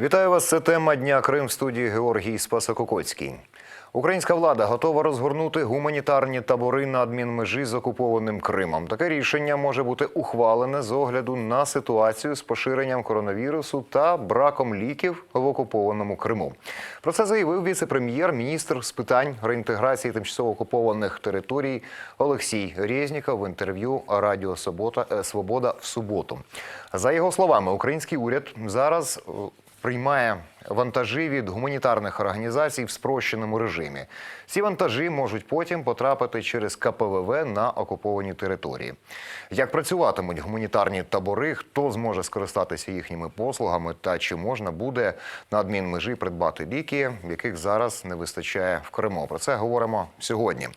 Вітаю вас. Це тема дня Крим в студії Георгій Спасококоцький. Українська влада готова розгорнути гуманітарні табори на адмінмежі з окупованим Кримом. Таке рішення може бути ухвалене з огляду на ситуацію з поширенням коронавірусу та браком ліків в окупованому Криму. Про це заявив віце-прем'єр, міністр з питань реінтеграції тимчасово окупованих територій Олексій Резніков в інтерв'ю Радіо е, Свобода в суботу. За його словами, український уряд зараз е, приймає вантажі від гуманітарних організацій в спрощеному режимі. Ці вантажі можуть потім потрапити через КПВВ на окуповані території. Як працюватимуть гуманітарні табори, хто зможе скористатися їхніми послугами, та чи можна буде на адмінмежі придбати ліки, яких зараз не вистачає в Криму? Про це говоримо сьогодні.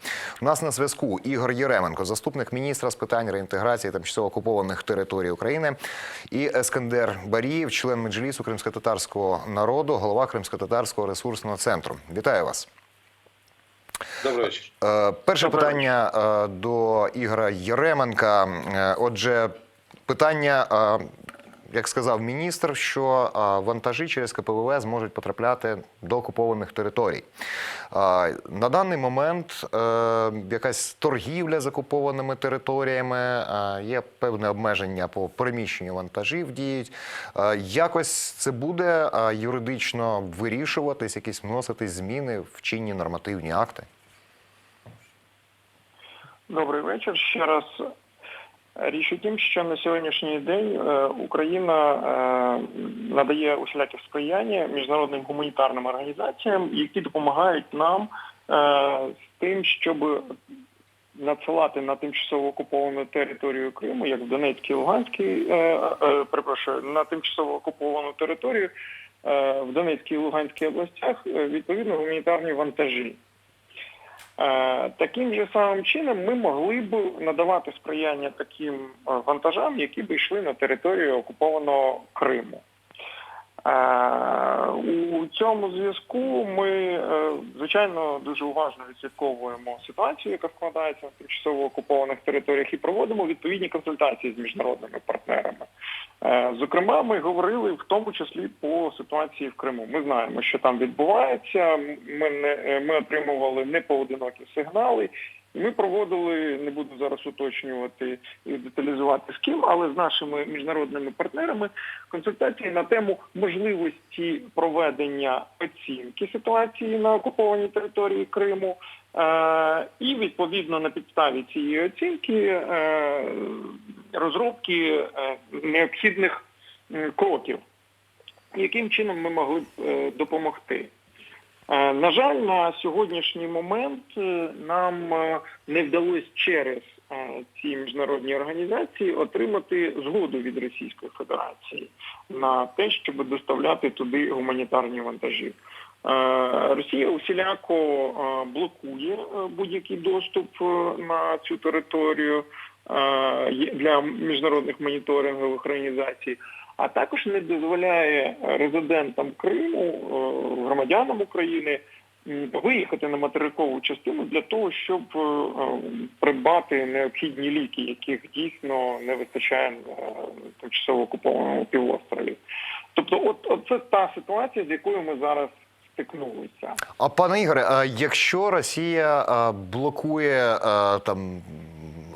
У нас на зв'язку Ігор Єременко, заступник міністра з питань реінтеграції тимчасово окупованих територій України, і Ескандер Барієв, член меджлісу кримськотатарського народу, голова кримськотатарського ресурсного центру. Вітаю вас. Добрий вечір. Е, Перше Доброго питання е, до Ігора Єременка. Е, Отже, питання, як сказав міністр, що вантажі через КПВВ зможуть потрапляти до окупованих територій. На даний момент е, якась торгівля з окупованими територіями, е, є певне обмеження по переміщенню вантажів діють. Е, Якось це буде юридично вирішуватись, якісь вноситись зміни в чинні нормативні акти. Добрий вечір. Ще раз річ у тім, що на сьогоднішній день е, Україна е, надає усіляке сприяння міжнародним гуманітарним організаціям, які допомагають нам е, з тим, щоб надсилати на тимчасово окуповану територію Криму, як в Донецькій, Луганській, перепрошую, на тимчасово окуповану територію в Донецькій і Луганській областях відповідно гуманітарні вантажі. Е, Таким же самим чином ми могли б надавати сприяння таким е, вантажам, які б йшли на територію окупованого Криму. Е, У цьому зв'язку ми, звичайно, дуже уважно відслідковуємо ситуацію, яка складається на тимчасово окупованих територіях, і проводимо відповідні консультації з міжнародними партнерами. Е, Зокрема, ми говорили в тому числі по ситуації в Криму. Ми знаємо, що там відбувається. Ми не е, ми отримували непоодинокі сигнали. Ми проводили, не буду зараз уточнювати і деталізувати з ким, але з нашими міжнародними партнерами консультації на тему можливості проведення оцінки ситуації на окупованій території Криму. Е, І відповідно на підставі цієї оцінки розробки е, необхідних кроків, яким чином ми могли б е, допомогти. Е, На жаль, на сьогоднішній момент нам не вдалося через ці міжнародні організації отримати згоду від Російської Федерації на те, щоб доставляти туди гуманітарні вантажі. Росія усіляко блокує будь-який доступ на цю територію для міжнародних моніторингових організацій а також не дозволяє резидентам Криму, е, громадянам України виїхати на материкову частину для того, щоб е, е, придбати необхідні ліки, яких дійсно не вистачає тимчасово окупованому півострові. Тобто, от, от це та ситуація, з якою ми зараз стикнулися. А пане Ігоре, якщо Росія блокує там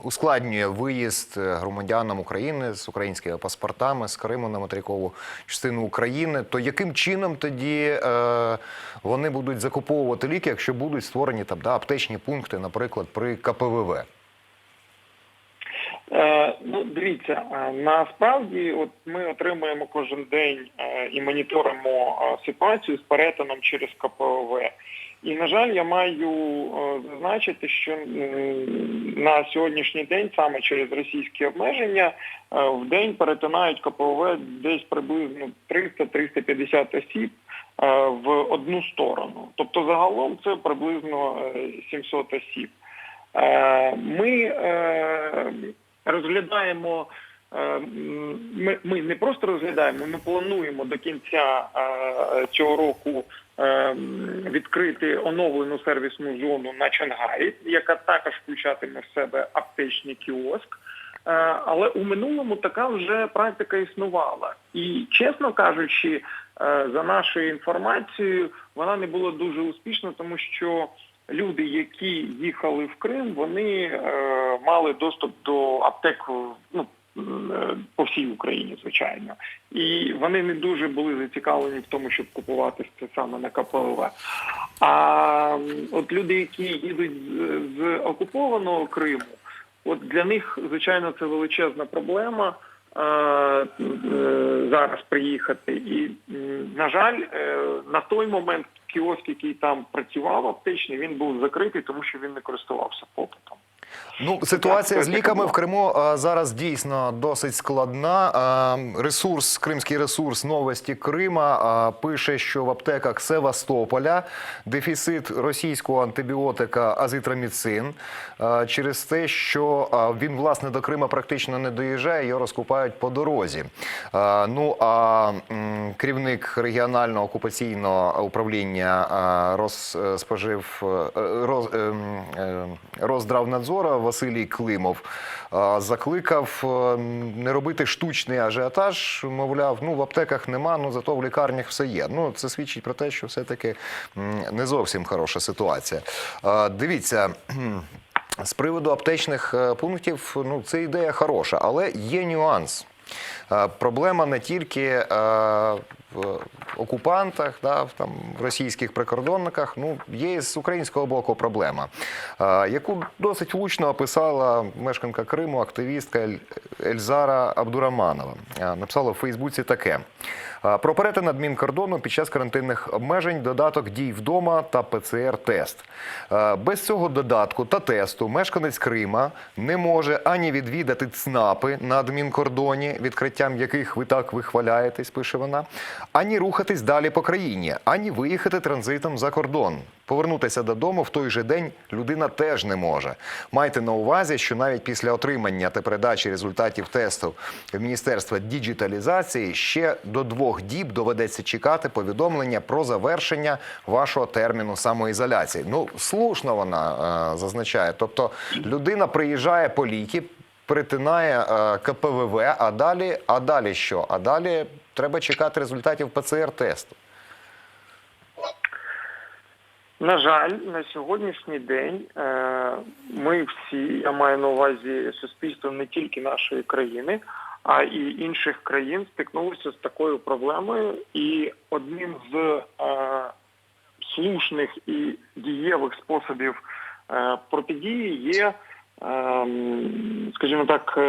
ускладнює виїзд е, громадянам України з українськими паспортами з Криму на материкову частину України, то яким чином тоді е, вони будуть закуповувати ліки, якщо будуть створені там да, аптечні пункти, наприклад, при КПВВ? Е, ну, дивіться, е, насправді, от ми отримуємо кожен день і моніторимо ситуацію з перетином через КПВ. І, на жаль, я маю е, зазначити, що на сьогоднішній день саме через російські обмеження е, в день перетинають КПВ десь приблизно 300-350 осіб е, в одну сторону. Тобто загалом це приблизно е, 700 осіб. Ми розглядаємо. Ми, не просто розглядаємо, ми плануємо до кінця цього року відкрити оновлену сервісну зону на Чангарі, яка також включатиме в себе аптечний кіоск. Е, Але у минулому така вже практика існувала. І чесно кажучи, е, за нашою інформацією, вона не була дуже успішна, тому що люди, які їхали в Крим, вони е, мали доступ до аптек ну, по всій Україні, звичайно. І вони не дуже були зацікавлені в тому, щоб купувати це саме на КПВВ. А от люди, які їдуть з, окупованого Криму, от для них, звичайно, це величезна проблема е, е, зараз приїхати. І, на жаль, е, на той момент кіоск, який там працював аптечний, він був закритий, тому що він не користувався попитом. Ну, ситуація з ліками в Криму зараз дійсно досить складна. Ресурс, кримський ресурс новості Крима пише, що в аптеках Севастополя дефіцит російського антибіотика азитроміцин через те, що він власне до Крима практично не доїжджає, його розкупають по дорозі. Ну а керівник регіонального окупаційного управління Розспожив е, роз, ем, е, Роздравнадзора Василій Климов закликав е, не робити штучний ажіотаж. Мовляв, ну в аптеках нема, ну зато в лікарнях все є. Ну це свідчить про те, що все-таки не зовсім хороша ситуація. Дивіться. З приводу аптечних е, пунктів, ну це ідея хороша, але є нюанс. Проблема не тільки е, в окупантах, да, в, там, в російських прикордонниках, ну, є з українського боку проблема, яку досить влучно описала мешканка Криму, активістка Ель- Ельзара Абдураманова. Написала в Фейсбуці таке. Про перетин адмінкордону під час карантинних обмежень додаток дій вдома та ПЦР-тест. Без цього додатку та тесту мешканець Крима не може ані відвідати ЦНАПи на адмінкордоні, відкриттям яких ви так вихваляєтесь, пише вона, ані рухатись далі по країні, ані виїхати транзитом за кордон. Повернутися додому в той же день людина теж не може. Майте на увазі, що навіть після отримання та передачі результатів тесту в Міністерства діджиталізації ще до двох діб доведеться чекати повідомлення про завершення вашого терміну самоізоляції. Ну, слушно вона е, зазначає. Тобто людина приїжджає по ліки, перетинає е, КПВВ, а далі, а далі що? А далі треба чекати результатів ПЦР-тесту. На жаль, на сьогоднішній день е, ми всі, я маю на увазі суспільство не тільки нашої країни, а і інших країн стикнулися з такою проблемою. І одним з е, слушних і дієвих способів е, протидії є, е, скажімо так,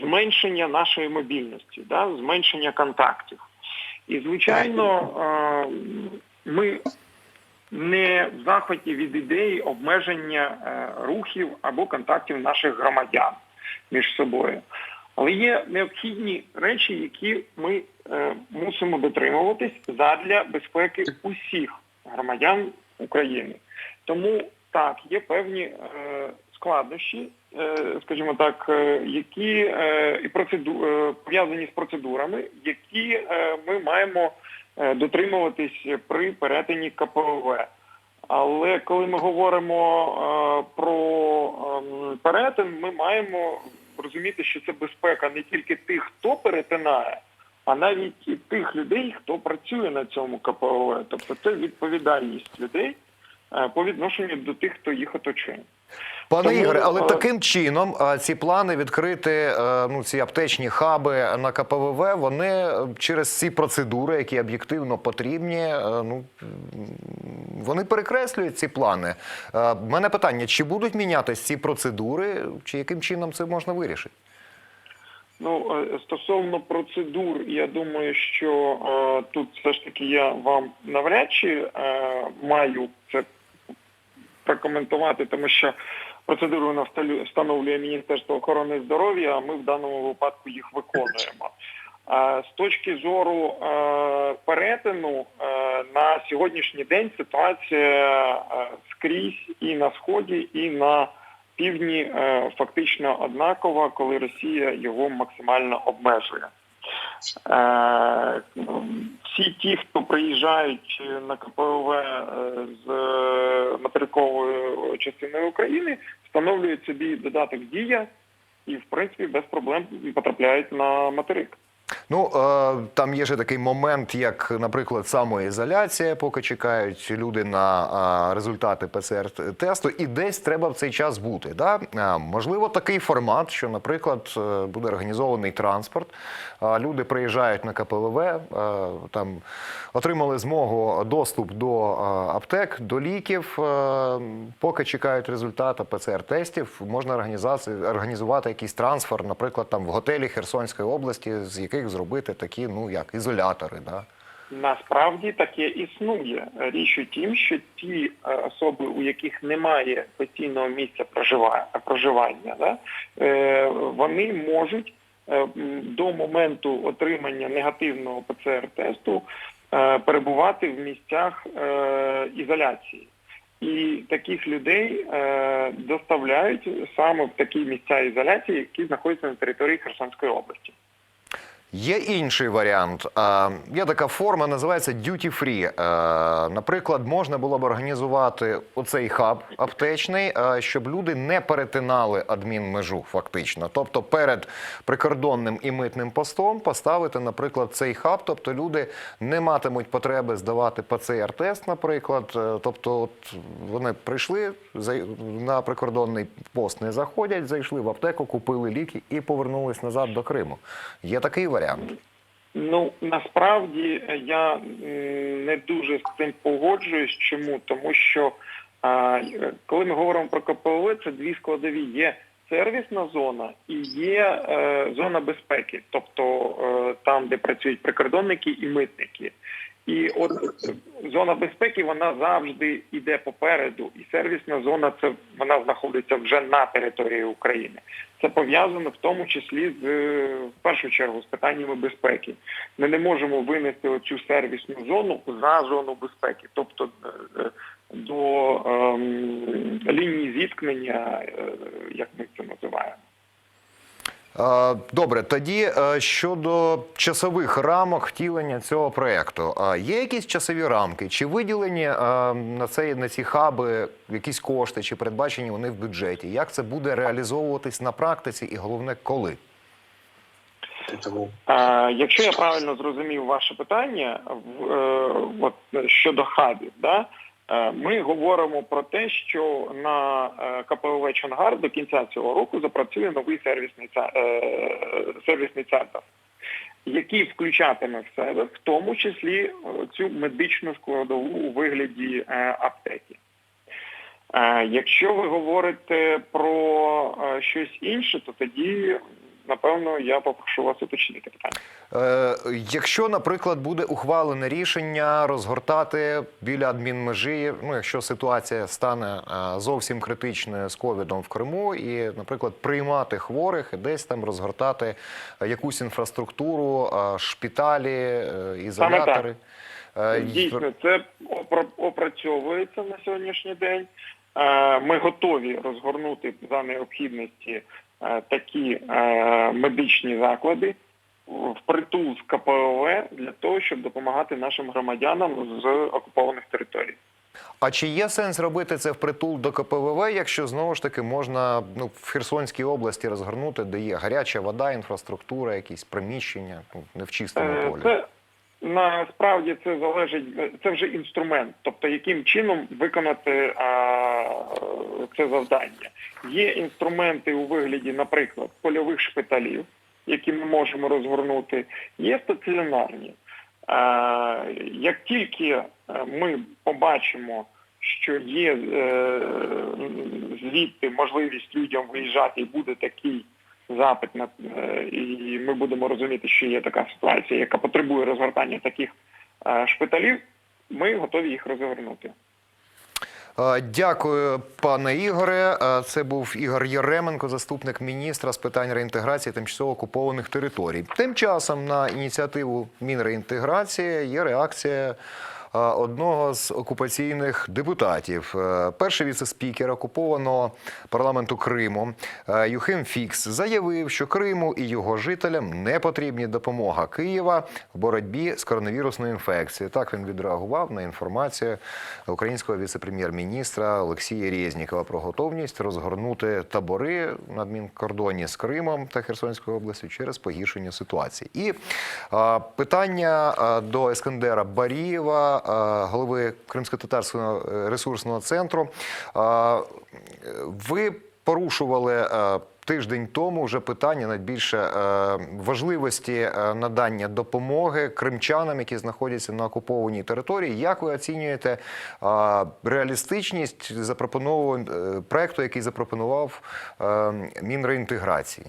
зменшення нашої мобільності, да, зменшення контактів. І звичайно, е, ми не в захваті від ідеї обмеження е, рухів або контактів наших громадян між собою. Але є необхідні речі, які ми е, мусимо дотримуватись задля безпеки усіх громадян України. Тому так, є певні е, складнощі, е, скажімо так, е, які е, і пов'язані з процедурами, які ми маємо дотримуватись при перетині КПВ. Але коли ми говоримо про ем, перетин, ми маємо розуміти, що це безпека не тільки тих, хто перетинає, а навіть і тих людей, хто працює на цьому КПВ. Тобто це відповідальність людей по відношенню до тих, хто їх оточує. Пане Ігоре, але е, таким чином е, ці плани відкрити е, ну ці аптечні хаби на КПВВ, вони е, через ці процедури, які об'єктивно потрібні, е, ну вони перекреслюють ці плани. Е, в мене питання: чи будуть мінятись ці процедури, чи яким чином це можна вирішити? Ну, е, стосовно процедур, я думаю, що е, тут все ж таки я вам навряд чи е, маю це прокоментувати, тому що процедуру встановлює Міністерство охорони здоров'я, а ми в даному випадку їх виконуємо. З точки зору е, перетину е, на сьогоднішній день ситуація е, скрізь і на сході, і на півдні фактично однакова, коли Росія його максимально обмежує. Е, всі ті, хто приїжджають на КПВ е, з е, материкової частини України, встановлюють собі додаток дія і, в принципі, без проблем потрапляють на материк. Ну е, там є ще такий момент, як, наприклад, самоізоляція, поки чекають люди на результати ПЦР-тесту, і десь треба в цей час бути. Да? Можливо, такий формат, що, наприклад, е, буде організований транспорт. Люди приїжджають на КПВВ, е, там отримали змогу доступ до аптек, до ліків. Поки чекають результати ПЦР-тестів, можна організувати якийсь трансфер, наприклад, там в готелі Херсонської області, з яких зробити такі, ну як ізолятори. Да? Насправді таке існує. Річ у тім, що ті е, особи, у яких немає постійного місця прожива- проживання, да, е, вони можуть е, до моменту отримання негативного ПЦР-тесту перебувати в місцях ізоляції. І таких людей доставляють саме в такі місця ізоляції, які знаходяться на території Херсонської області. Є інший варіант. Є така форма, називається duty free. Наприклад, можна було б організувати оцей хаб аптечний, щоб люди не перетинали адмінмежу, фактично. Тобто перед прикордонним і митним постом поставити, наприклад, цей хаб. Тобто люди не матимуть потреби здавати ПЦР-тест, наприклад. Е, Тобто, от вони прийшли на прикордонний пост, не заходять, зайшли в аптеку, купили ліки і повернулись назад до Криму. Є такий варіант. Ну насправді я не дуже з цим погоджуюсь. Чому? Тому що коли ми говоримо про КПВ, це дві складові. Є сервісна зона і є е, зона безпеки, тобто е, там, де працюють прикордонники і митники. І от зона безпеки вона завжди йде попереду, і сервісна зона це вона знаходиться вже на території України. Це пов'язано в тому числі з е, в першу чергу з питаннями безпеки. Ми не можемо винести оцю сервісну зону за зону безпеки, тобто е, е, до ем, лінії зіткнення, як ми це називаємо. Е, Добре, тоді е, щодо часових рамок втілення цього проекту, Е, є якісь часові рамки? Чи виділені на цей на ці хаби якісь кошти, чи передбачені вони в бюджеті? Як це буде реалізовуватись на практиці, і головне, коли? Якщо я правильно зрозумів ваше питання от, щодо хабів, да, ми говоримо про те, що на е, КПВ Чонгар до кінця цього року запрацює новий сервісний е, сервісний центр, який включатиме в себе в тому числі е, цю медичну складову у вигляді е, аптеки. Е, Якщо ви говорите про е, щось інше, то тоді напевно я попрошу вас уточнити питання. Е, Якщо, наприклад, буде ухвалене рішення розгортати біля адмінмежі, ну якщо ситуація стане е, зовсім критичною з ковідом в Криму, і, наприклад, приймати хворих і десь там розгортати якусь інфраструктуру, е, шпиталі, ізолятори. Дійсно, це опра- опрацьовується на сьогоднішній день. Ми готові розгорнути за необхідності такі е, медичні заклади впритул з КПОВ для того, щоб допомагати нашим громадянам з окупованих територій. А чи є сенс робити це впритул до КПВВ, якщо знову ж таки можна ну, в Херсонській області розгорнути, де є гаряча вода, інфраструктура, якісь приміщення, ну, не в чистому Е, полі? Це насправді це залежить, це вже інструмент, тобто яким чином виконати а, це завдання. Є інструменти у вигляді, наприклад, польових шпиталів, які ми можемо розгорнути, є стаціонарні. А, як тільки е, ми побачимо, що є е, звідти можливість людям виїжджати і буде такий запит на е, і ми будемо розуміти, що є така ситуація, яка потребує розгортання таких е, шпиталів, ми готові їх розгорнути. Е, Дякую, пане Ігоре. Це був Ігор Єременко, заступник міністра з питань реінтеграції тимчасово окупованих територій. Тим часом на ініціативу Мінреінтеграції є реакція одного з окупаційних депутатів, е, перший віце-спікер окупованого парламенту Криму е, Юхим Фікс заявив, що Криму і його жителям не потрібні допомога Києва в боротьбі з коронавірусною інфекцією. Так він відреагував на інформацію українського віце-прем'єр-міністра Олексія Резнікова про готовність розгорнути табори на адмінкордоні з Кримом та Херсонською областю через погіршення ситуації. І питання до Ескандера Барієва, голови Кримсько-татарського е, ресурсного центру. Ви порушували е, тиждень тому вже питання найбільше е, важливості е, надання допомоги кримчанам, які знаходяться на окупованій території. Як ви оцінюєте е, реалістичність запропонованого е, проекту, який запропонував е, Мінреінтеграції?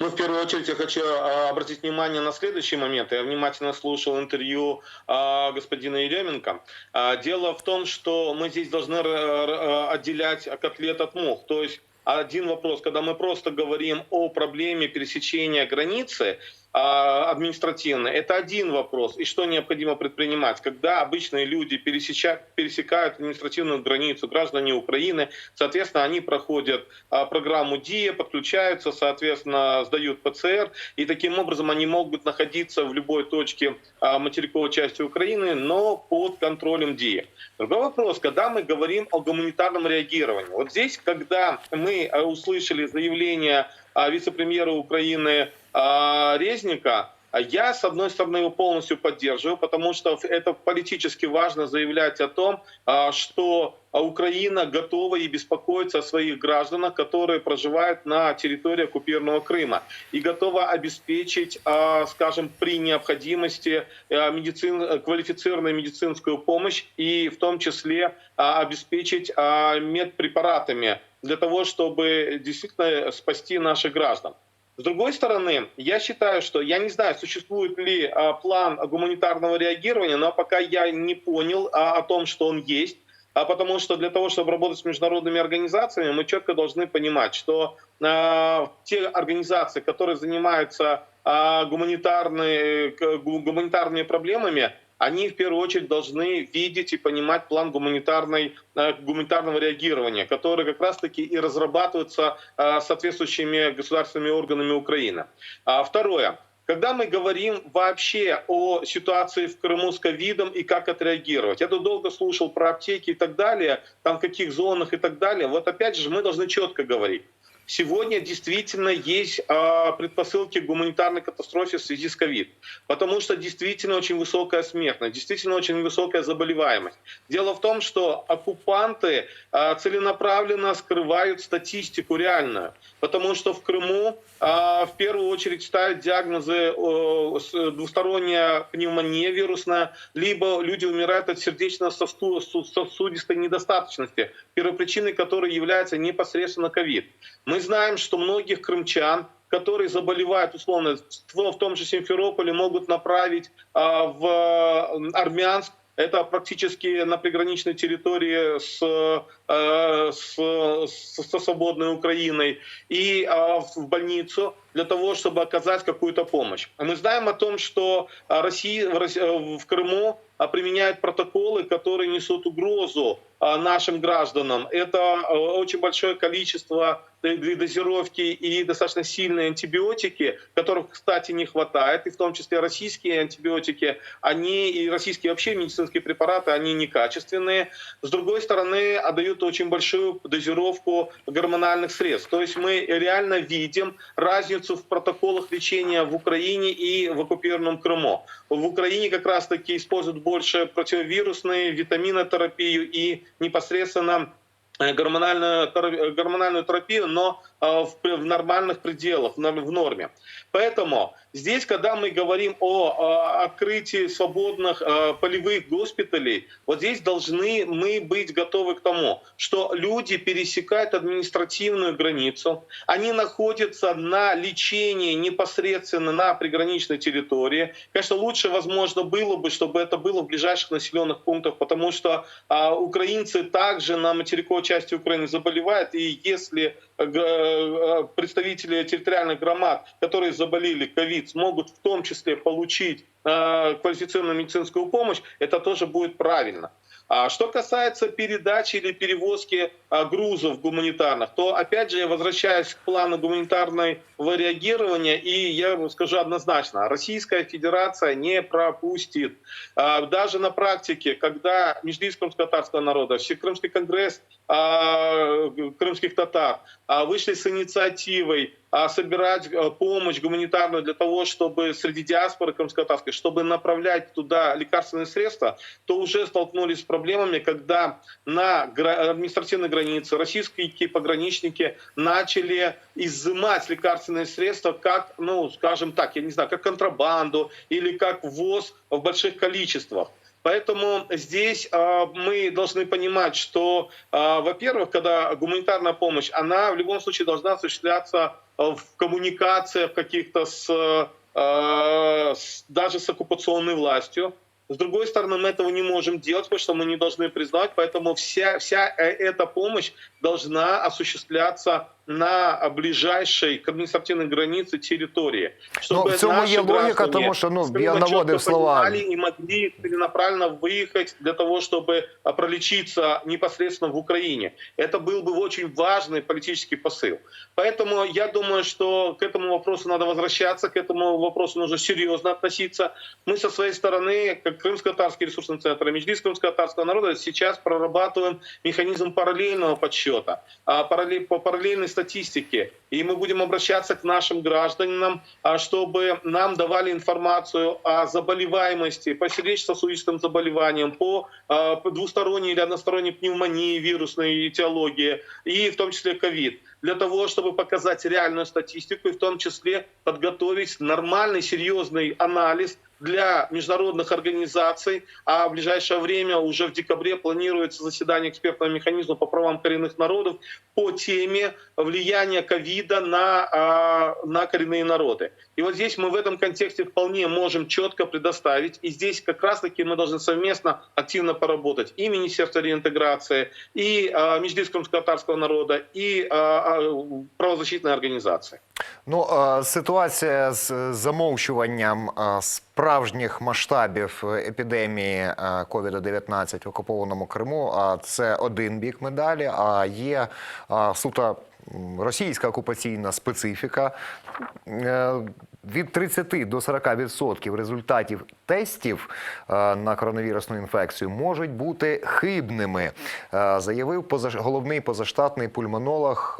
Ну, в первую очередь я хочу а, обратить внимание на следующий момент. Я внимательно слушал интервью а, господина Еременко. А, дело в том, что мы здесь должны р- р- отделять котлет от мух. То есть один вопрос, когда мы просто говорим о проблеме пересечения границы а, административной, это один вопрос. И что необходимо предпринимать? Когда обычные люди пересекают административную границу, граждане Украины, соответственно, они проходят а, программу ДИА, подключаются, соответственно, сдают ПЦР, и таким образом они могут находиться в любой точке а, материковой части Украины, но под контролем ДИА. Другой вопрос, когда мы говорим о гуманитарном реагировании. Вот здесь, когда мы услышали заявление вице-премьера Украины а, Резника, а я, с одной стороны, его полностью поддерживаю, потому что это политически важно заявлять о том, а, что а, Украина готова и беспокоится о своих гражданах, которые проживают на территории оккупированного Крыма, и готова обеспечить, а, скажем, при необходимости а, медицин- квалифицированную медицинскую помощь и в том числе а, обеспечить а, медпрепаратами для того, чтобы действительно спасти наших граждан. С другой стороны, я считаю, что я не знаю, существует ли а, план гуманитарного реагирования, но пока я не понял а, о том, что он есть. А потому что для того, чтобы работать с международными организациями, мы четко должны понимать, что а, те организации, которые занимаются а, гуманитарные, к- гу- гуманитарными проблемами, они в первую очередь должны видеть и понимать план гуманитарной, э, гуманитарного реагирования, который как раз-таки и разрабатывается э, соответствующими государственными органами Украины. А, Второе. Когда мы говорим вообще о ситуации в Крыму с ковидом и как отреагировать, я тут долго слушал про аптеки и так далее, там в каких зонах и так далее. Вот опять же мы должны четко говорить. Сегодня действительно есть а, предпосылки к гуманитарной катастрофе в связи с ковид, потому что действительно очень высокая смертность, действительно очень высокая заболеваемость. Дело в том, что оккупанты а, целенаправленно скрывают статистику реальную, потому что в Крыму а, в первую очередь ставят диагнозы двусторонняя пневмония вирусная, либо люди умирают от сердечно-сосудистой недостаточности, первопричиной которой является непосредственно ковид. Мы знаем, что многих крымчан, которые заболевают условно в том же Симферополе, могут направить а, в э, Армянск, это практически на приграничной территории с, э, с, со свободной Украиной, и а, в больницу для того, чтобы оказать какую-то помощь. Мы знаем о том, что Россия, э, в Крыму а, применяют протоколы, которые несут угрозу нашим гражданам. Это а, очень большое количество д- дозировки и достаточно сильные антибиотики, которых, кстати, не хватает, и в том числе российские антибиотики, они и российские вообще медицинские препараты, они некачественные. С другой стороны, отдают очень большую дозировку гормональных средств. То есть мы реально видим разницу в протоколах лечения в Украине и в оккупированном Крыму. В Украине как раз-таки используют больше противовирусные, витаминотерапию и непосредственно э, гормональную, тера- гормональную терапию, но э, в, в нормальных пределах, в нор- в норме. Поэтому здесь, когда мы говорим о, открытии свободных э, полевых госпиталей, вот здесь должны мы быть готовы к тому, что люди пересекают административную границу, они находятся на лечении непосредственно на приграничной территории. Конечно, лучше, возможно, было бы, чтобы это было в ближайших населенных пунктах, потому что а, украинцы также на материковой части Украины заболевают, и если представители территориальных громад, которые заболели ковид, смогут в том числе получить э, квалифицированную медицинскую помощь, это тоже будет правильно. А что касается передачи или перевозки а, грузов гуманитарных, то опять же я возвращаюсь к плану гуманитарного реагирования, и я скажу однозначно, Российская Федерация не пропустит. А, Даже на практике, когда Междийского татарского народа, Всекрымский конгресс а, крымских татар а, вышли с инициативой собирать помощь гуманитарную для того, чтобы среди диаспоры крымско-татарской, чтобы направлять туда лекарственные средства, то уже столкнулись с проблемами, когда на административной границе российские пограничники начали изымать лекарственные средства как, ну, скажем так, я не знаю, как контрабанду или как ввоз в больших количествах. Поэтому здесь э, мы должны понимать, что, э, во-первых, когда гуманитарная помощь, она в любом случае должна осуществляться э, в коммуникациях каких-то с, э, с- даже с оккупационной властью. С другой стороны, мы этого не можем делать, потому что мы не должны признавать, поэтому вся, вся э, эта помощь должна осуществляться на ближайшей к административной границе территории. Ну, в цьому є логіка, тому що ну я наводив слова. и могли целенаправленно выехать для того, чтобы а, пролечиться непосредственно в Украине. Это был бы очень важный политический посыл. Поэтому я думаю, что к этому вопросу надо возвращаться, к этому вопросу нужно серьезно относиться. Мы со своей стороны, как Крымско-Татарский ресурсный центр и Межлис Крымско-Татарского народа, сейчас прорабатываем механизм параллельного подсчета, а, параллель- по параллельной статистике. И мы будем обращаться к нашим гражданам, а, чтобы нам давали информацию о заболеваемости по сердечно-сосудистым заболеваниям, а, по двусторонней или односторонней пневмонии, вирусной этиологии, и в том числе ковид для того, чтобы показать реальную статистику и в том числе подготовить нормальный, серьезный анализ для международных организаций, а в ближайшее время, уже в декабре, планируется заседание экспертного механизма по правам коренных народов по теме влияния ковида на, а, на коренные народы. И вот здесь мы в этом контексте вполне можем четко предоставить, и здесь как раз-таки мы должны совместно активно поработать и Министерство реинтеграции, и а, Междийского татарского народа, и а, правозащитные организации. Ну, е, ситуація з замовчуванням е, справжніх масштабів епідемії е, COVID-19 в окупованому Криму, це один бік медалі, а є суто російська окупаційна специфіка. Е, Від 30 до 40% результатів тестів е, на коронавірусну інфекцію можуть бути хибними, е, заявив головний позаштатний пульмонолог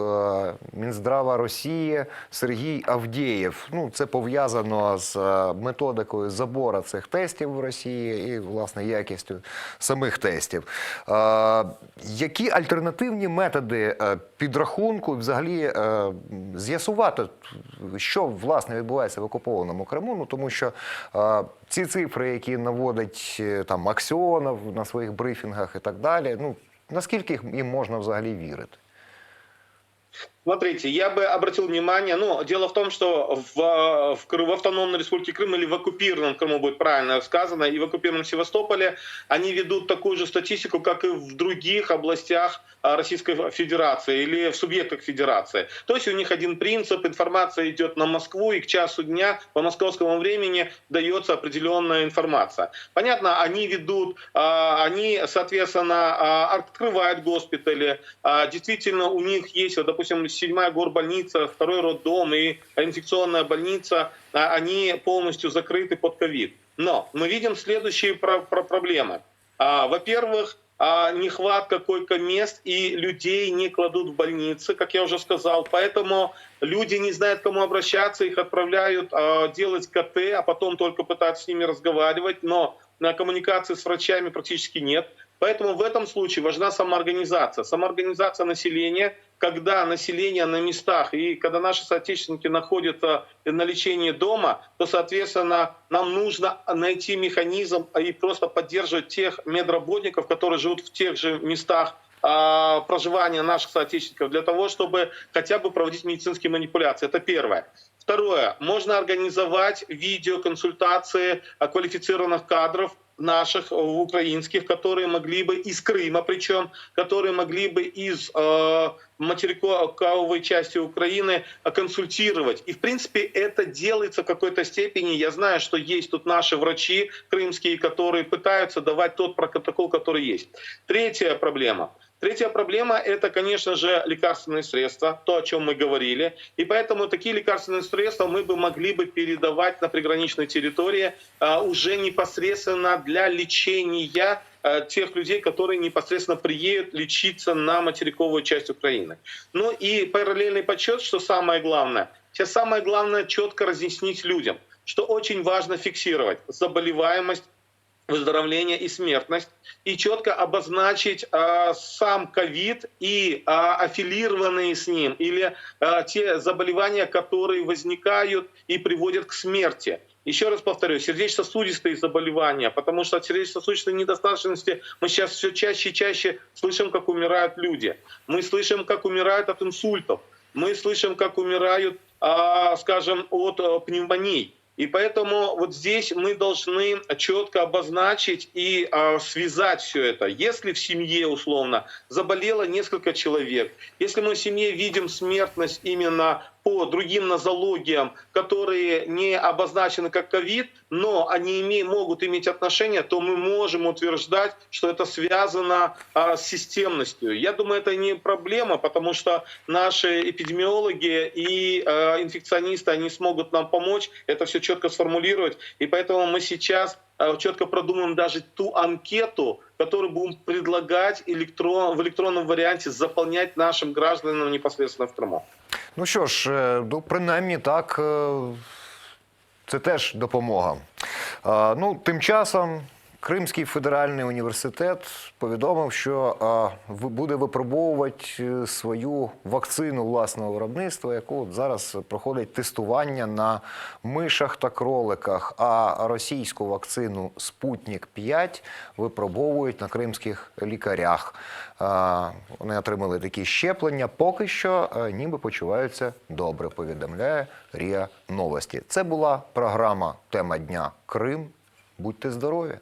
Мінздрава Росії Сергій Авдєєв. Ну, це пов'язано з методикою забору цих тестів в Росії і власне якістю самих тестів. Які альтернативні методи підрахунку взагалі е, з'ясувати, що власне відбувається в окупованому Криму? Ну тому що е, ці цифри, які наводить е, там Аксіонов на своїх брифінгах і так далі, ну наскільки їм можна взагалі вірити? Смотрите, я бы обратил внимание, ну, дело в том, что в, в, в автономной республике Крым или в оккупированном Крыму будет правильно сказано, и в оккупированном Севастополе они ведут такую же статистику, как и в других областях а, Российской Федерации или в субъектах Федерации. То есть у них один принцип, информация идет на Москву, и к часу дня по московскому времени дается определенная информация. Понятно, они ведут, а, они, соответственно, а, открывают госпитали, действительно у них есть, допустим, седьмая горбольница, второй роддом и инфекционная больница, а, они полностью закрыты под ковид. Но мы видим следующие про- про- проблемы. А, Во-первых, а, нехватка койко-мест и людей не кладут в больницы, как я уже сказал. Поэтому люди не знают, к кому обращаться, их отправляют делать КТ, а потом только пытаются с ними разговаривать, но на коммуникации с врачами практически нет. Поэтому в этом случае важна самоорганизация. Самоорганизация населения, когда население на местах и когда наши соотечественники находятся на лечении дома, то, соответственно, нам нужно найти механизм и просто поддерживать тех медработников, которые живут в тех же местах а, проживания наших соотечественников, для того, чтобы хотя бы проводить медицинские манипуляции. Это первое. Второе. Можно организовать видеоконсультации а, квалифицированных кадров наших, э, украинских, которые могли бы из Крыма, причем, которые могли бы из э, материковой части Украины э, консультировать. И, в принципе, это делается в какой-то степени. Я знаю, что есть тут наши врачи крымские, которые пытаются давать тот протокол, который есть. Третья проблема. Третья проблема – это, конечно же, лекарственные средства, то, о чем мы говорили. И поэтому такие лекарственные средства мы бы могли бы передавать на приграничной территории а, уже непосредственно для лечения а, тех людей, которые непосредственно приедут лечиться на материковую часть Украины. Ну и параллельный подсчет, что самое главное. Сейчас самое главное четко разъяснить людям, что очень важно фиксировать заболеваемость, выздоровление и смертность, и четко обозначить а, сам ковид и а, аффилированные с ним, или а, те заболевания, которые возникают и приводят к смерти. Еще раз повторю, сердечно-сосудистые заболевания, потому что от сердечно-сосудистой недостаточности мы сейчас все чаще и чаще слышим, как умирают люди. Мы слышим, как умирают от инсультов. Мы слышим, как умирают, а, скажем, от а, пневмоний. И поэтому вот здесь мы должны четко обозначить и а, связать все это. Если в семье условно заболело несколько человек, если мы в семье видим смертность именно по другим нозологиям, которые не обозначены как ковид, но они име- могут иметь отношение, то мы можем утверждать, что это связано а, с системностью. Я думаю, это не проблема, потому что наши эпидемиологи и а, инфекционисты, они смогут нам помочь это все четко сформулировать. И поэтому мы сейчас а, четко продумаем даже ту анкету, которую будем предлагать электрон, в электронном варианте заполнять нашим гражданам непосредственно в Крыму. Ну що ж, ну принаймні так, е, це теж допомога. Ну, тим часом Кримський федеральний університет повідомив, що буде випробовувати е, свою вакцину власного виробництва, яку от зараз проходить тестування на мишах та кроликах. А російську вакцину Спутник 5 випробовують на кримських лікарях. Вони отримали такі щеплення. Поки що е, ніби почуваються добре. Повідомляє Ріа Новості. Це була програма Тема дня Крим. Будьте здорові!